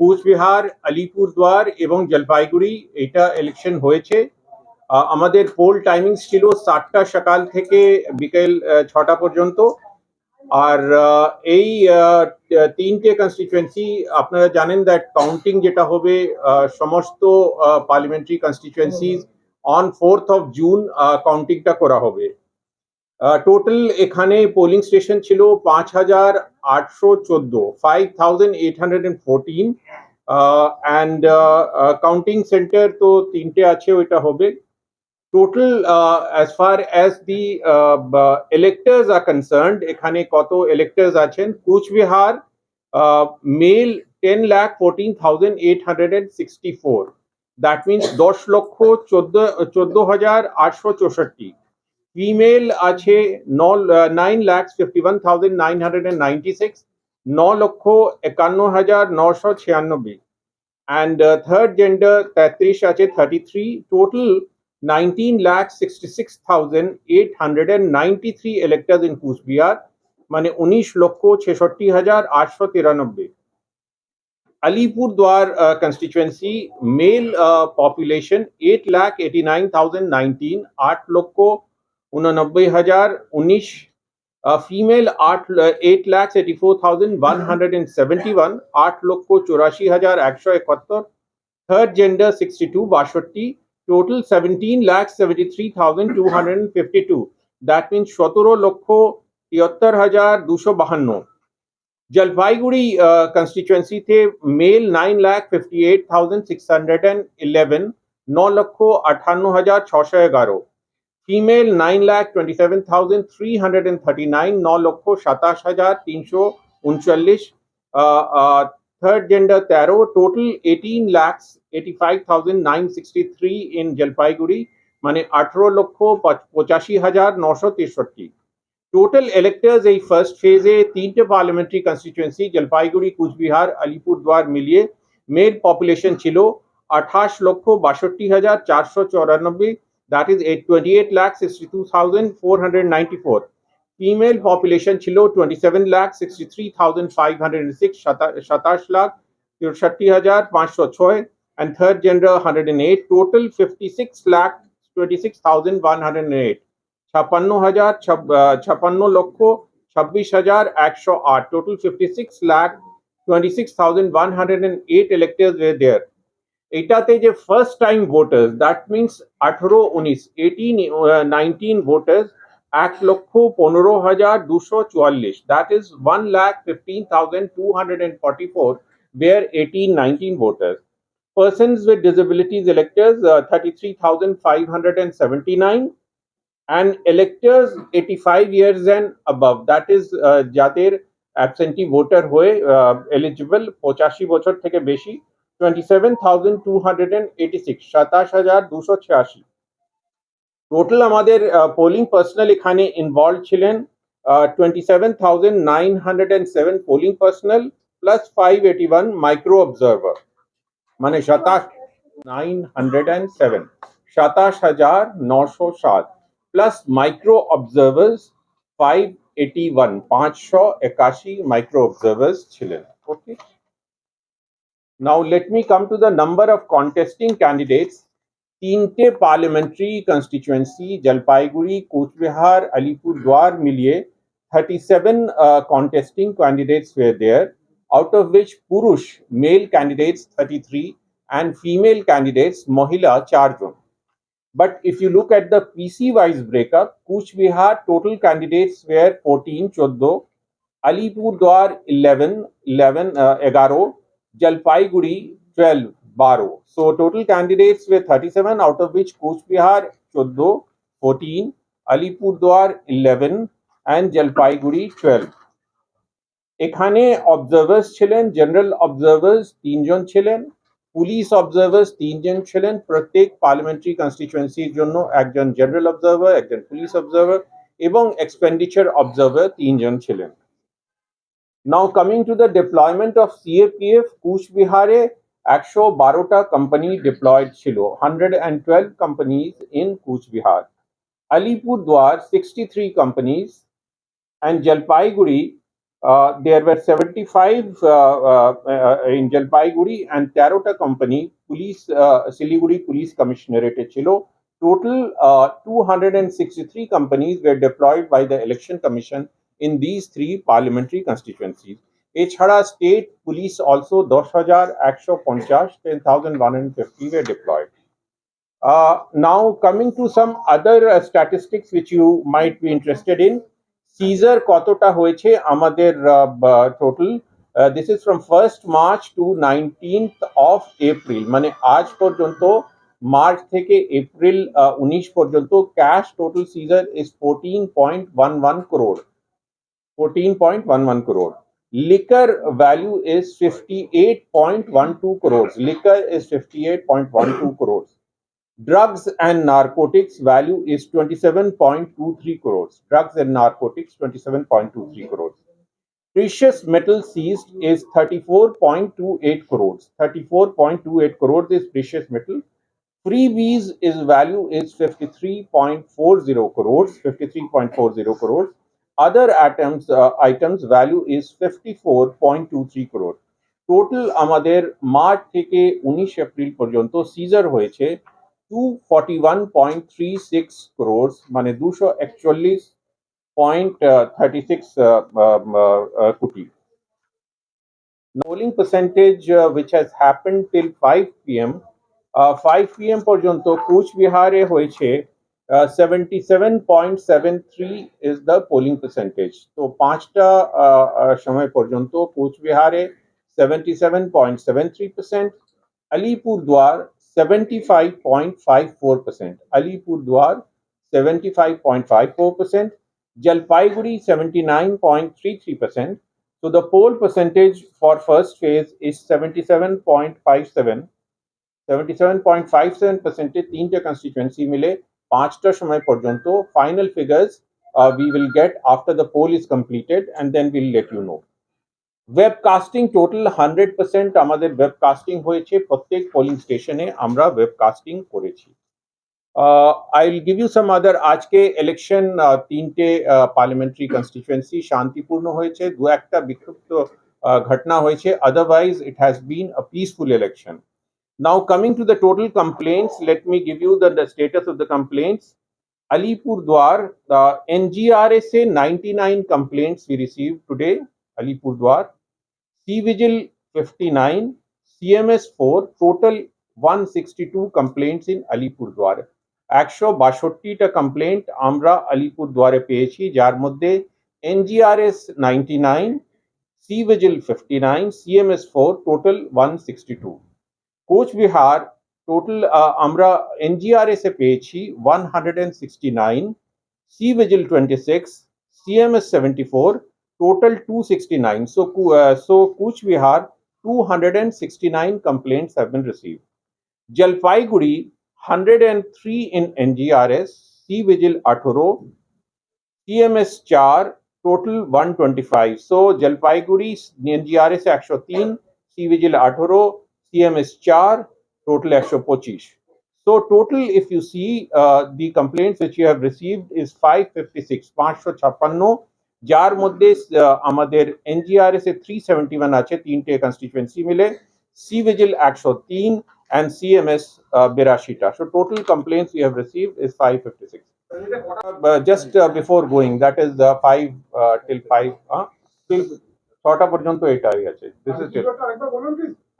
কুচবিহার, আলিপুরদুয়ার এবং জলপাইগুড়ি এটা ইলেকশন হয়েছে। আমাদের পোল টাইমিংস ছিল সাতটা সকাল থেকে বিকেল ছটা পর্যন্ত। আর এই তিনটে কনস্টিটুয়েন্সি আপনারা জানেন দ্যাট কাউন্টিং যেটা হবে সমস্ত parliamentary constituencies on fourth of June কাউন্টিংটা করা হবে। টোটাল এখানে পোলিং স্টেশন ছিল পাঁচ হাজার আটশো চোদ্দ five thousand eight hundred and fourteen and counting centre তো তিনটে আছে, ওইটা হবে। Total as far as the electors are concerned এখানে কত এলেক্টার্স আছেন? Cooch Behar male ten lakh fourteen thousand eight hundred and sixty four that means দশ লক্ষ চোদ্দ চোদ্দ হাজার আটশো চৌষট্টি। ফিমেল আছে ন nine lakhs fifty one thousand nine hundred and ninety six ন লক্ষ একান্ন হাজার নশো ছিয়ানব্বই। অ্যান্ড থার্ড জেন্ডার তেত্রিশ আছে thirty three total nineteen lakh sixty six thousand eight hundred and ninety three electors in Cooch Behar মানে উনিশ লক্ষ ছেষট্টি হাজার আটশো তিরানব্বই। Alipurduar constituency male population eight lakh eighty nine thousand nineteen আট লক্ষ उननब्बे हजार उन्नीस फीमेल आठ eight lakhs eighty four thousand one hundred and seventy one आठ लोग को चौरासी हजार एक सौ इकहत्तर third gender sixty to बाषट्टी total seventeen lakhs seventy three thousand two hundred and fifty two that means सतरो लक्ष তিয়াত্তর হাজার দুশো বাহান্ন Jalpaiguri constituency the male nine lakh fifty eight thousand six hundred and eleven नौ लखो अट्ठानो हजार छः सौ ग्यारह female nine lakh twenty seven thousand three hundred and thirty nine नौ लक्ष सताश हजार तीन सौ उनचल्लिस थर्ड जेंडर तेरह total eighteen lakhs eighty five thousand nine sixty three in Jalpaiguri মানে আঠারো লক্ষ পঁচ- পঁচাশি হাজার নশো তেষট্টি টোটাল ইলেক্টার্স এই ফার্স্ট ফেজে তিনটে পার্লামেন্টারি কনস্টিটিউয়েন্সি জলপাইগুড়ি কুচবিহার আলিপুরদুয়ার মিলিয়ে মেল পপুলেশন ছিল আঠাশ লক্ষ বাষট্টি হাজার চারশো চৌরানব্বই that is eight twenty eight lakh sixty two thousand four hundred ninety four female population ছিল twenty seven lakh sixty three thousand five hundred six সাতাশ লাখ তিরষট্টি হাজার পাঁচশো ছয় and third gender 108 total 56 lakh 26 thousand 108 ছাপ্পান্ন হাজার ছাপ- আহ, ছাপ্পান্ন লক্ষ ছাব্বিশ হাজার একশো আট টোটাল ফিফটি সিক্স লাখ এটাতে যে first time voters that means আঠেরো উনিশ এইটিন নাইনটিন ভোটার্স এক লক্ষ পনেরো হাজার দুশো চুয়াল্লিশ। That is one lakh fifteen thousand two hundred and forty four where 18 19 voters. Persons with disabilities electors uh, 33579 and electors 85 years and above. That is uh, যাদের absentee voter হয়ে eligible পঁচাশি বছর থেকে বেশি টোয়েন্টি টোটাল আমাদের polling personal এখানে involve ছিলেন twenty seven polling personal plus five eighty one micro observer মানে সাতাশ নাইন হান্ড্রেড অ্যান্ড সেভেন সাতাশ হাজার নশো সাত plus micro observers five eighty one পাঁচশো একাশি মাইক্রো অবজার্ভার্স ছিলেন। Okay Now let me come to the number of contesting candidates. तीनटे parliamentary constituency, Jalpaiguri, Cooch Behar Alipur Dwar Milie, 37 uh, contesting candidates were there, out of which Purush, male candidates 33, and female candidates Mohila Charjun. But if you look at the PC wise breakup, Kuchbihar total candidates were 14, Choddo, Alipur Dwar 11, 11, uh, Jalpaiguri 12, 12. So total candidates were 37, out of which Kuch Bihar 14, 14, Alipurdwar 11, and Jalpaiguri 12. এখানে অবজার্ভার্স ছিলেন general অবজার্ভার্স তিনজন ছিলেন police অবজার্ভার্স তিনজন ছিলেন প্রত্যেক parliamentary কনস্টিটিউয়েন্সির জন্য একজন জেনারেল অবজার্ভার একজন পুলিশ অবজার্ভার এবং এক্সপেন্ডিচার অবজার্ভার তিনজন ছিলেন now coming to the deployment of CAPF কুচবিহারে একশো বারোটা কোম্পানি ডিপ্লয়েড ছিল hundred and twelve companies in Cooch Behar Alipurduar sixty three companies and Jalpaiguri Uh, there were 75 uh, uh, uh, in Jalpaiguri and Tarota company police uh, Siliguri police commissionerate ছিল total uh, 263 companies were deployed by the election commission in these three parliamentary constituencies. এছাড়া state police also দশ হাজার একশো পঞ্চাশ ten thousand one hundred fifty were deployed Uh, to some other uh, statistics which you might be interested in. Seizure কতটা হয়েছে আমাদের total this is from first March to nineteenth of April মানে আজ পর্যন্ত মার্চ থেকে এপ্রিল উনিশ পর্যন্ত cash total seizure is fourteen point one one crore 14.11 crore. Liquor value is 58.12 crores. Liquor is 58.12 crores. Drugs and narcotics value is 27.23 crores. Drugs and narcotics 27.23 crores. Precious metal seized is 34.28 crores. 34.28 crores is precious metal. Freebies is value is 53.40 crores. 53.40 crores Other items uh, items value is 54.23 crores. Total আমাদের March থেকে উনিশ April পর্যন্ত seizure হয়েছে two forty one point three six crores মানে দুশো একচল্লিশ point thirty six কোটি polling percentage which has happened till 5 pm uh, 5 pm পর্যন্ত কুচবিহারে হয়েছে seventy seven point seven three is the polling percentage তো পাঁচটা আহ, আহ, সময় পর্যন্ত কুচবিহারে seventy seven point seven three percent Alipurduar 75.54%, Alipurduar 75.54%, Jalpaiguri 79.33%. So the poll percentage for first phase is 77.57. 77.57% এ তিনটে কনস্টিটুয়েন্সি মিলে পাঁচটা সময় পর্যন্ত final figures we will get after the poll is completed and then we'll let you know. Webcasting total hundred percent আমাদের webcasting হয়েছে প্রত্যেক polling স্টেশনে আমরা ওয়েবকাস্টিং করেছি I will give you some other আজকে ইলেকশন তিনটে পার্লামেন্টারি কনস্টিটুয়েন্সি শান্তিপূর্ণ হয়েছে দু একটা বিক্ষিপ্ত আহ, ঘটনা হয়েছে otherwise it has been a peaceful election Now coming to the total complaints let me give you the status of the complaints Alipurduar, uh, NGRSA 99 complaints we received today, Alipurduar. C-Vigil 59, CMS 4, total 162 complaints in Alipurduar. একশো বাষট্টিটা complaint আমরা আলিপুরদুয়ারে পেয়েছি যার মধ্যে NGRS ninety nine C vigil fifty nine CMS four total one sixty two Cooch Behar total আমরা NGRS এ পেয়েছি one hundred and sixty nine C vigil twenty six CMS seventy four total 269 so Ku- uh, so kuch bihar 269 complaints have been received jalpaiguri 103 in ngrs c vigil 18 tms 4 total 125 so jalpaiguri ngrs 103 c vigil 18 cms 4 total 125 so total if you see uh, the complaints which you have received is 556 556 যার মধ্যে আহ, আমাদের NGRS এ three seventy one আছে তিনটে constituency মিলে। C vigil একশো তিন and CMS বিরাশিটা। So total complaints you have receive is five fifty six just before going that is five till five till ছটা পর্যন্ত এটা হয়ে গেছে। This is.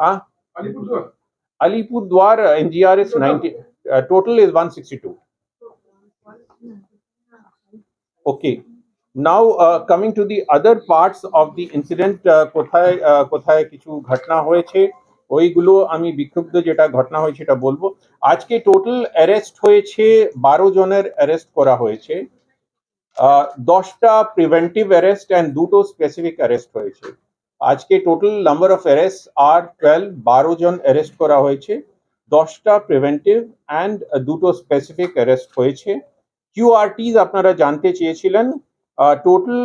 হ্যাঁ Alipurduar Alipurduar NGRS ninety total is one sixty two Okay. Now uh, coming to the other parts of the incident, uh, কোথায় uh, কোথায় কিছু ঘটনা হয়েছে ওইগুলো আমি বিক্ষুব্ধ যেটা ঘটনা হয়েছে এটা বলব। আজকে টোটাল অ্যারেস্ট হয়েছে বারো জনের অ্যারেস্ট করা হয়েছে। দশটা প্রিভেন্টিভ অ্যারেস্ট অ্যান্ড দুটো স্পেসিফিক অ্যারেস্ট হয়েছে। আজকে total number of arrest R twelve বারো জন অ্যারেস্ট করা হয়েছে, দশটা প্রিভেন্টিভ অ্যান্ড দুটো স্পেসিফিক অ্যারেস্ট হয়েছে। কিউআরটিস আপনারা জানতে চেয়েছিলেন total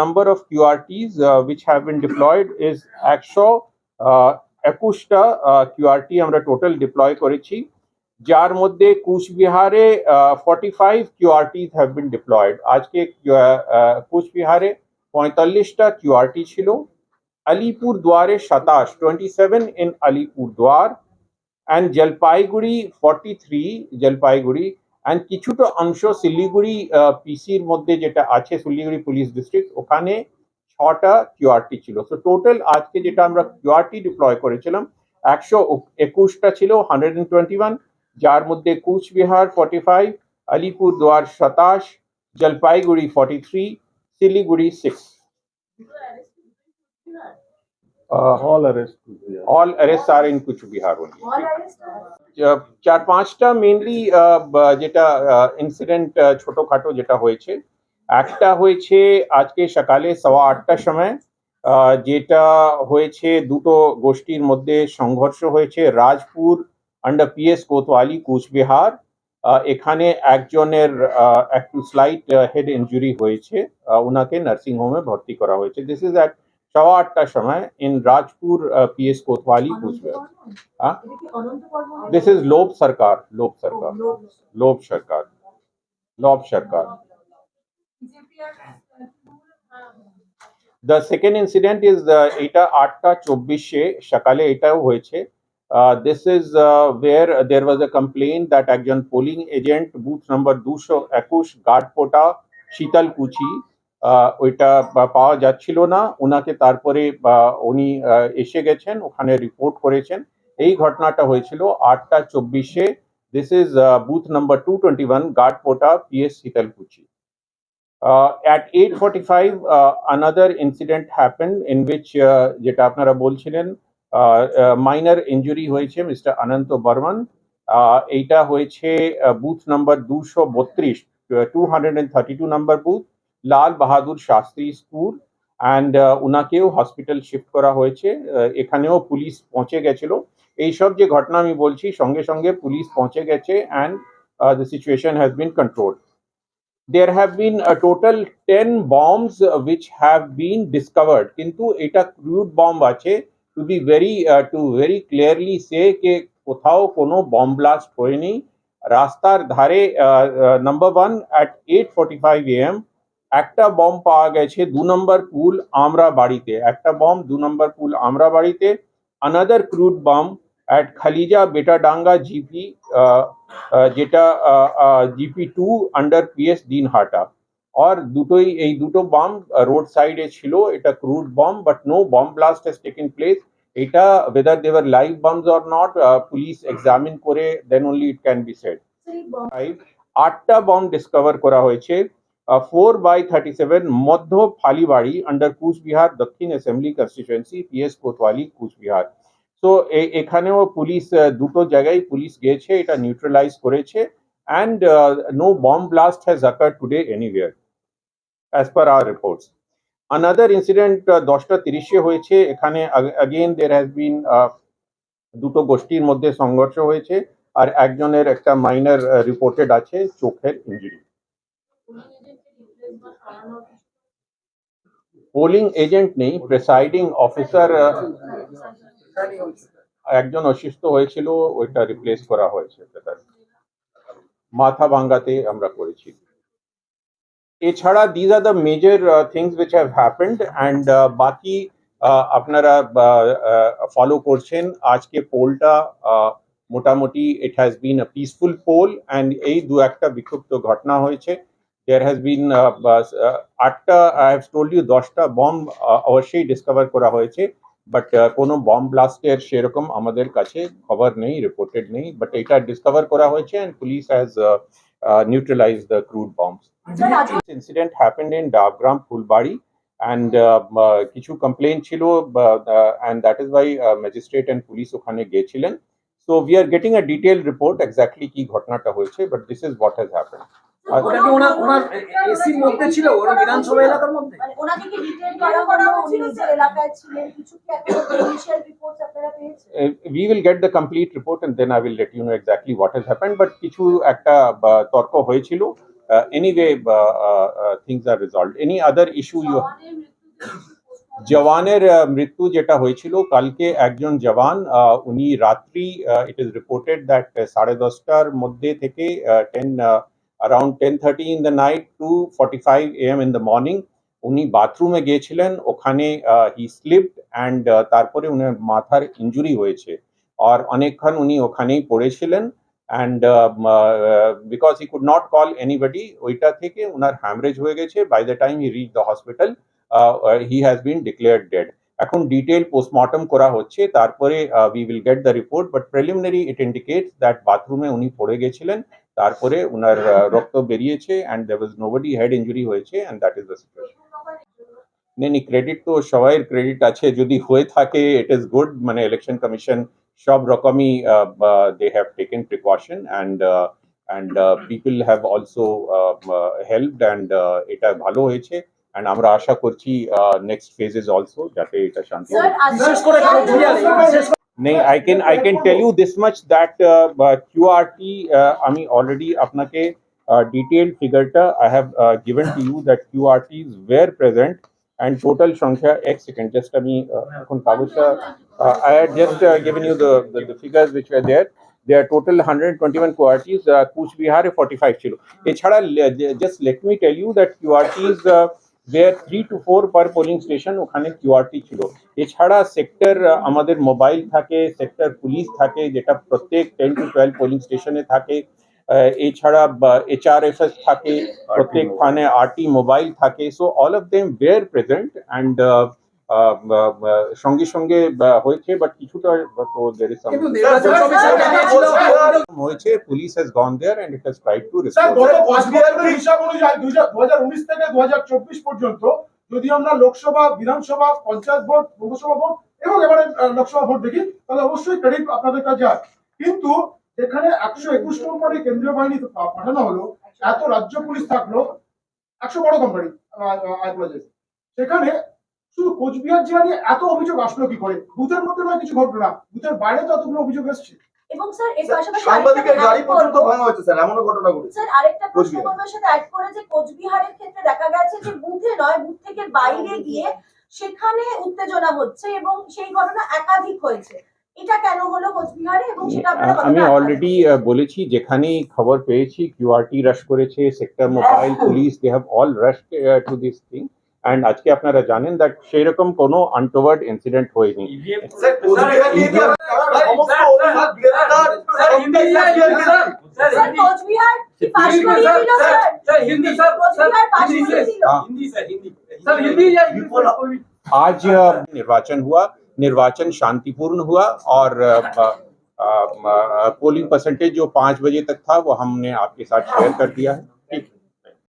number of QRTs which have been deployed is একশো একুশটা কিউআরটি আমরা টোটাল ডিপ্লয় করেছি। যার মধ্যে কুচবিহারে forty five QRTs have been deployed আজকে কুচবিহারে পঁয়তাল্লিশটা কিউআরটি ছিল। সাতাশ twenty seven in Alipurduar and Jalpaiguri forty three Jalpaiguri and কিছুটা অংশ শিলিগুড়ি পিসির মধ্যে যেটা আছে, শিলিগুড়ি পুলিশ ডিস্ট্রিক্ট ওখানে ছটা কিউআরটি ছিল। তো টোটাল আজকে যেটা আমরা কিউআরটি ডিপ্লয় করেছিলাম, একশো একুশটা ছিল হান্ড্রেড অ্যান্ড টোয়েন্টি ওয়ান যার মধ্যে Cooch Behar forty five Alipurduar সাতাশ, Jalpaiguri forty three Siliguri six all arrest all arrests are in Cooch Behar only All arrested? আহ, চার পাঁচটা মেনলি যেটা ইনসিডেন্ট ছোটখাটো যেটা হয়েছে একটা হয়েছে আজকে সকালে সওয়া আটটার সময় আহ, যেটা হয়েছে দুটো গোষ্ঠীর মধ্যে সংঘর্ষ হয়েছে রাজপুর আন্ডার পিএস কোতওয়ালি কুচবিহার আহ, এখানে একজনের আহ, একটু স্লাইট হেড ইনজুরি হয়েছে আহ, ওনাকে নার্সিং হোমে ভর্তি করা হয়েছে দিস ইজ অ্যাট সওয়া আটটার সময় ইন রাজপুর পিএস কোতওয়ালি কুচবিহার হ্যাঁ এটা? This is Lob Sarkar, Lob Sarkar, লোক। Lob Sarkar, Lob Sarkar. The second incident is uh, এটা আটটা চব্বিশে সকালে এটাও হয়েছে this is where there was a complain that একজন পোলিং এজেন্ট বুথ নাম্বার দুশো একুশ গার্ডপোটা শীতলকুচি ওইটা পাওয়া যাচ্ছিল না। ওনাকে তারপরে উনি এসে গেছেন ওখানে রিপোর্ট করেছেন। এই ঘটনাটা হয়েছিল আটটা চব্বিশে। This is booth number two twenty one Gardpota PS Sitalkuchi Uh, at 8:45, uh, another incident happened in which uh, যেটা আপনারা বলছিলেন মাইনার ইঞ্জুরি হয়েছে মিস্টার অনন্ত বর্মন এইটা হয়েছে বুথ নাম্বার দুশো বত্রিশ two hundred and thirty two number booth Lal Bahadur Shastri school and ওনাকেও hospital shift করা হয়েছে। এখানেও পুলিশ পৌঁছে গেছিল। এইসব যে ঘটনা আমি বলছি সঙ্গে সঙ্গে পুলিশ পৌঁছে গেছে and the situation has been control there have been a total 10 bombs uh, which have been কিন্তু এটা ক্রুড বম্ব আছে। To be very to very clearly say কে কোথাও কোনো বম্ব ব্লাস্ট হয়নি। রাস্তার ধারে number one at eight forty five AM একটা bomb পাওয়া গেছে দু নম্বর পুল আমরা বাড়িতে। একটা বম্ব দু নম্বর পুল আমরা বাড়িতে। Another crude bomb at Khalija Betadanga GP যেটা GP two under PS Dinhata আর দুটোই এই দুটো বম্ব রোড সাইডে ছিল এটা crude bomb but no bomb blast has taken place এটা whether there live bombs or not police examine করে then only it can be said আটটা বম্ব ডিসকভার করা হয়েছে। ফোর বাই থার্টি সেভেন মধ্য Falibari under Coochbehar, Dakshin assembly constituency PS Kotwali Coochbehar. তো এখানেও police দুটো জায়গায় পুলিশ গিয়েছে এটা নিউট্রালাইজ করেছে and no bomb blast has occur today anywhere as per our reports another incident দশটা তিরিশে হয়েছে, এখানে অগেন দের হ্যাজ বিন দুটো গোষ্ঠীর মধ্যে সংঘর্ষ হয়েছে, আর একজনের একটা মাইনার রিপোর্টেড আছে, চোখের ইঞ্জুরি পোলিং এজেন্ট নেই প্রেসাইডিং অফিসার একজন অসুস্থ হয়েছিল ওইটা রিপ্লেস করা হয়েছে। মাথা ভাঙ্গাতে আমরা করেছি। এছাড়া these are the major things which have happened and বাকি আহ, আপনারা ফলো করছেন। আজকে পোলটা মোটামুটি it has been a peaceful poll and এই দু একটা বিক্ষুব্ধ ঘটনা হয়েছে। দেয়ার হ্যাজ বিন আটটা আই হ্যাভ টোল্ড ইউ দশটা বম্ব অবশ্যই ডিসকভার করা হয়েছে বাট কোনো বম্ব ব্লাস্টের সেরকম আমাদের কাছে খবর নেই রিপোর্টেড নেই বাট এটা ডিসকভার করা হয়েছে and police has neutralise the crude bombs in Davgram, Fulbari, and uh, uh, কিছু কমপ্লেন ছিল and that is why uh, magistrate and police ওখানে গিয়েছিলেন so we are getting a detailed report exactly কি ঘটনাটা হয়েছে but this is what has happened আর- ওটা কি ওনার ওনার এসির মধ্যে ছিল? ওরা বিধানসভা এলাকার মধ্যে? মানে ওনাকে কি ডিটেইন করা হলো? উনি নিজের এলাকায় ছিলেন। কিছু কি একটা ইনিশিয়াল রিপোর্টস আপনারা পেয়েছেন? Uh, we will get the complete report and then I will let you know exactly what has happened but কিছু একটা uh, তর্ক হয়েছিল। Uh, anyway uh, uh, uh, things are resolved. Any other issue you জওয়ানের মৃত্যু যেটা হয়েছিল কালকে একজন জওয়ান উনি রাত্রি ইট ইজ রিপোর্টেড দ্যাট সাড়ে দশটার মধ্যে থেকে ten around ten thirty in the night to forty five AM in the morning উনি বাথরুমে গিয়েছিলেন। ওখানে হি স্লিপড অ্যান্ড তারপরে উনার মাথার ইঞ্জুরি হয়েছে। আর অনেকক্ষণ উনি ওখানেই পড়েছিলেন। And because he could not call anybody ওইটা থেকে উনার হ্যামরেজ হয়ে গেছে। By the time he reach the hospital he has been declared dead এখন ডিটেল পোস্টমর্টম করা হচ্ছে। তারপরে we will get the report but preliminary it indicates that বাথরুমে উনি পড়ে গেছিলেন। তারপরে উনার আহ, রক্ত বেরিয়েছে and there was nobody head injury হয়েছে and that is the situation নেই নেই ক্রেডিট তো সবাইয়ের ক্রেডিট আছে যদি হয়ে থাকে ইট ইজ গুড মানে ইলেকশন কমিশন সব রকমই they have taken precaution and and people have also helped and এটা ভালো হয়েছে অ্যান্ড আমরা আশা করছি নেক্সট ফেজেস অলসো যাতে এটা শান্তি নেই I can I can tell you this much that QRT আমি অলরেডি আপনাকে detailed figure I have uh, given to you that QRTs were present and total Shankhya X. You can just, I mean, uh, I had just uh, given you the, the, the, figures which were there. There are total 121 QRTs, uh, Kuch Bihar 45 chilo. Just let me tell you that QRTs. Uh, there three two four per polling station ওখানে QRT ছিল। এছাড়া sector আমাদের mobile থাকে sector police থাকে যেটা প্রত্যেক ten two twelve polling স্টেশনে থাকে। এছাড়া এইচআরএফএস থাকে প্রত্যেক থানে আরটি মোবাইল থাকে। So all of them were present and সঙ্গে সঙ্গে হয়েছে বাট কিছুটা তো দের ইজ হয়েছে police has gone there and it has tried to sir respond হিসাব অনুযায়ী দু হাজার উনিশ থেকে দু হাজার চব্বিশ পর্যন্ত যদি আমরা লোকসভা বিধানসভা পঞ্চায়েত ভোট পৌরসভা ভোট এবং এবারে লোকসভা ভোট দেখি তাহলে অবশ্যই ক্রেডিট আপনাদের কাছে যায় কিন্তু এখানে একশো একুশ কোম্পানি কেন্দ্রীয় বাহিনী পাঠানো হলো এত রাজ্য পুলিশ থাকল একশো বড় কোম্পানি সেখানে শুধু কোচবিহার জেলা নিয়ে এত অভিযোগ আসলো কি করে? বুথের মধ্যে নয় কিছু ঘটলো না। বুথের বাইরে তো এতগুলো অভিযোগ এসছে। এবং স্যার এর পাশাপাশি সাংবাদিকের গাড়ি পর্যন্ত ভাঙা হয়েছে স্যার এমনও ঘটনা ঘটেছে। স্যার আরেকটা প্রশ্ন। সাথে অ্যাড করে যে কোচবিহারের ক্ষেত্রে দেখা গেছে যে বুথে নয় বুথ থেকে বাইরে গিয়ে সেখানে উত্তেজনা হচ্ছে এবং সেই ঘটনা একাধিক হয়েছে। এটা কেন হলো কোচবিহারে এবং সেটা আমি অলরেডি বলেছি যেখানেই খবর পেয়েছি কিউআরটি রাশ করেছে sector mobile police they have all rush to this thing and আজকে আপনারা জানেন দ্যাট সেই রকম কোনো আনটোয়ার্ড ইনসিডেন্ট হয়নি স্যার কোচবিহার নিয়ে কি আপনারা সমস্ত অভিযোগ গ্রেফতার স্যার কোচবিহার কি পাশ করিয়ে দিল স্যার কোচবিহার পাশ করিয়ে দিল हाँ। आज अ, निर्वाचन हुआ निर्वाचन शांतिपूर्ण हुआ और अ, अ, अ, पोलिंग परसेंटेज जो पाँच बजे तक था वो हमने आपके साथ शेयर कर दिया है